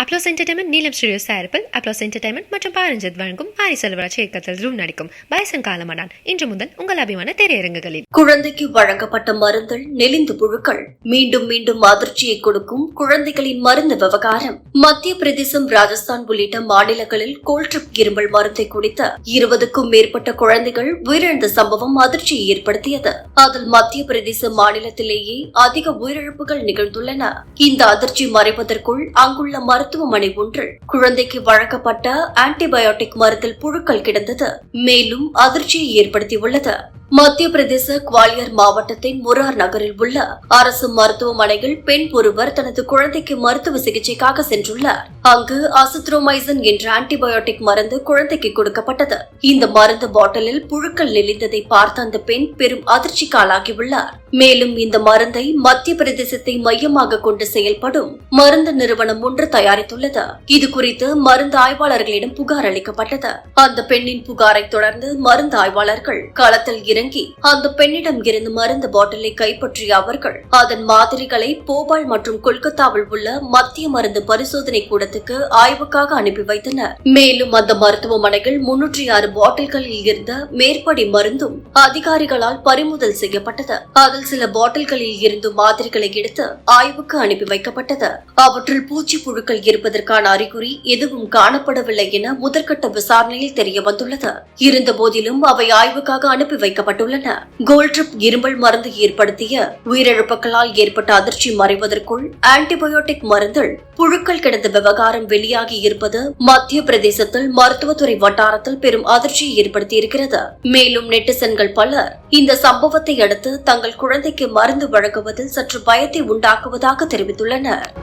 Applause entertainment Neelam studio சார்பில் applause entertainment மற்றும் பாரஞ்சித் வழங்கும் ஆரி செல்வராஜ் இயக்கத்தில் ரூம் நடிக்கும் பயசன் காலமடான். இன்று முதல் உங்கள் அபிமான திரையரங்குகளில். குழந்தைக்கு வழங்கப்பட்ட மருந்தில் நெளிந்து புழுக்கள் மீண்டும் மீண்டும் அதிர்ச்சியை கொடுக்கும் குழந்தைகளின் மருந்து விவகாரம். மத்திய பிரதேசம் ராஜஸ்தான் உள்ளிட்ட மாநிலங்களில் கோல்ட்ரிப் இருமல் மருந்தை குடித்த இருபதுக்கும் மேற்பட்ட குழந்தைகள் உயிரிழந்த சம்பவம் அதிர்ச்சியை ஏற்படுத்தியது. அதில் மத்திய பிரதேச மாநிலத்திலேயே அதிக உயிரிழப்புகள் நிகழ்ந்துள்ளன. இந்த அதிர்ச்சி மறைவதற்குள் அங்குள்ள மருத்துவமனை ஒன்றில் குழந்தைக்கு வழங்கப்பட்ட ஆன்டிபயோட்டிக் மருந்தில் புழுக்கள் கிடந்தது. மேலும் அதிர்ச்சியை ஏற்படுத்தியுள்ளது. மத்திய பிரதேச குவாலியர் மாவட்டத்தின் முரார் நகரில் உள்ள அரசு மருத்துவமனையில் பெண் ஒருவர் தனது குழந்தைக்கு மருத்துவ சிகிச்சைக்காக சென்றுள்ளார். அங்கு அசித்ரோமைசன் என்ற ஆன்டிபயோட்டிக் மருந்து குழந்தைக்கு கொடுக்கப்பட்டது. இந்த மருந்து பாட்டிலில் புழுக்கள் நெளிந்ததை பார்த்த அந்த பெண் பெரும் அதிர்ச்சிக்கு ஆளாகியுள்ளார் மேலும் இந்த மருந்தை மத்திய பிரதேசத்தை மையமாக கொண்டு செயல்படும் மருந்து நிறுவனம் ஒன்று தயாரித்துள்ளது. இது குறித்து மருந்து ஆய்வாளர்களிடம் புகார் அளிக்கப்பட்டது. அந்த பெண்ணின் புகாரை தொடர்ந்து மருந்து ஆய்வாளர்கள் களத்தில் இறங்கி அந்த பெண்ணிடம் இருந்து மருந்து பாட்டிலை கைப்பற்றிய அவர்கள் அதன் மாதிரிகளை போபால் மற்றும் கொல்கத்தாவில் உள்ள மத்திய மருந்து பரிசோதனை கூட கூடத்துக்கு ஆய்வுக்காக அனுப்பி வைத்தனர். மேலும் அந்த மருத்துவமனையில் முன்னூற்றி ஆறு பாட்டில்களில் இருந்த மேற்படி மருந்தும் அதிகாரிகளால் பறிமுதல் செய்யப்பட்டது. அதில் சில பாட்டில்களில் இருந்து மாதிரிகளை எடுத்து ஆய்வுக்கு அனுப்பி வைக்கப்பட்டது. அவற்றில் பூச்சி புழுக்கள் இருப்பதற்கான அறிகுறி எதுவும் காணப்படவில்லை என முதற்கட்ட விசாரணையில் தெரிய வந்துள்ளது இருந்த போதிலும் அவை ஆய்வுக்காக அனுப்பி வைக்கப்பட்டுள்ளன. கோல்ட்ரிப் இருமல் மருந்து ஏற்படுத்திய உயிரிழப்புகளால் ஏற்பட்ட அதிர்ச்சி மறைவதற்குள் ஆன்டிபயோட்டிக் மருந்தில் புழுக்கள் கிடந்த விவகாரம் வெளியாகி இருப்பது மத்திய பிரதேசத்தில் மருத்துவத்துறை வட்டாரத்தில் பெரும் அதிர்ச்சியை ஏற்படுத்தி இருக்கிறது மேலும் நெட்டிசன்கள் பலர் இந்த சம்பவத்தை அடுத்து தங்கள் குழந்தைக்கு மருந்து வழங்குவதில் சற்று பயத்தை உண்டாக்குவதாக தெரிவித்துள்ளனர்.